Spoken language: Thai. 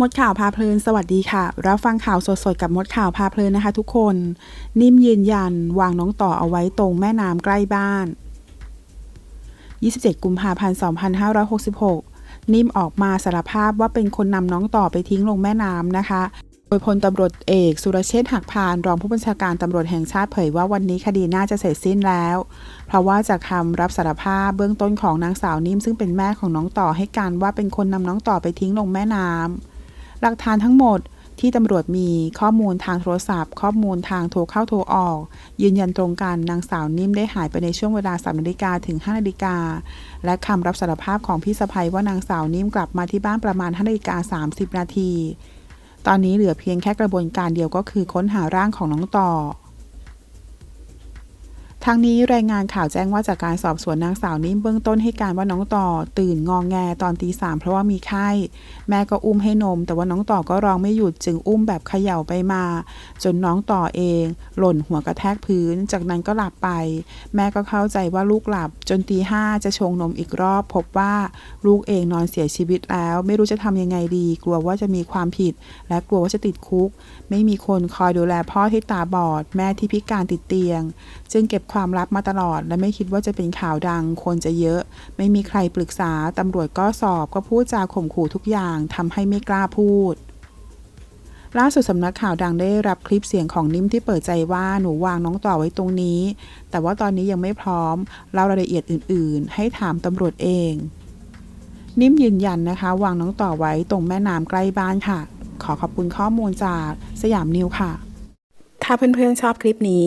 มดข่าวพาเพลินสวัสดีค่ะ รับฟังข่าวสดๆกับมดข่าวพาเพลินนะคะทุกคน นิ่มยืนยัน วางน้องต่อเอาไว้ตรงแม่น้ำใกล้บ้าน 27 กุมภาพันธ์ 2566 นิ่มออกมาสารภาพว่าเป็นคนนำน้องต่อไปทิ้งลงแม่น้ำนะคะ โดยพลตำรวจเอกสุรเชษฐ์หักพาน รองผู้บัญชาการตำรวจแห่งชาติเผยว่าวันนี้คดีน่าจะเสร็จสิ้นแล้ว เพราะว่าจากคำรับสารภาพเบื้องต้นของนางสาวนิ่มซึ่งเป็นแม่ของน้องต่อให้การว่าเป็นคนนำน้องต่อไปทิ้งลงแม่น้ำ หลักฐานทั้งหมดที่ตำรวจมีข้อมูลทางโทรศัพท์ ข้อมูลทางโทรเข้าโทรออก ยืนยันตรงกันนางสาวนิ่มได้หายไปในช่วงเวลา3นาฬิกาถึง5นาฬิกาและคำรับสารภาพของพี่สะพ้ยว่านางสาวนิ่มกลับมาที่บ้านประมาณ5นาฬิกา30 นาที ตอนนี้เหลือเพียงแค่กระบวนการเดียวก็คือค้นหาร่างของน้องต่อ ทางนี้รายงานข่าวแจ้งว่าจากการสอบสวนนางสาวนิ่มเบื้องต้นให้การว่าน้องต่อตื่นงองแงตอนตีสามเพราะว่ามีไข้ แม่ก็อุ้มให้นม แต่ว่าน้องต่อก็ร้องไม่หยุดจึงอุ้มแบบเขย่าไปมา จนน้องต่อเอง หล่นหัวกระแทกพื้น จากนั้นก็หลับไป แม่ก็เข้าใจว่าลูกหลับ จนตีห้าจะชงนมอีกรอบ พบว่าลูกเองนอนเสียชีวิตแล้ว ไม่รู้จะทำยังไงดี กลัวว่าจะมีความผิด และกลัวว่าจะติดคุก ไม่มีคนคอยดูแลพ่อที่ตาบอด แม่ที่พิการติดเตียง จึงเก็บความลับมาตลอด และไม่คิดว่าจะเป็นข่าวดัง คนจะเยอะ ไม่มีใครปรึกษา ตำรวจก็สอบก็พูดจาข่มขู่ทุกอย่างทำให้ไม่กล้าพูด ล่าสุดสำนักข่าวดังได้รับคลิปเสียงของนิ่มที่เปิดใจว่าหนูวางน้องต่อไว้ตรงนี้ แต่ว่าตอนนี้ยังไม่พร้อมเล่ารายละเอียดอื่น ๆ ให้ถามตำรวจเอง นิ่มยืนยันนะคะ วางน้องต่อไว้ตรงแม่น้ำใกล้บ้านค่ะ ขอขอบคุณข้อมูลจากสยามนิวค่ะ ถ้าเพื่อนๆชอบคลิปนี้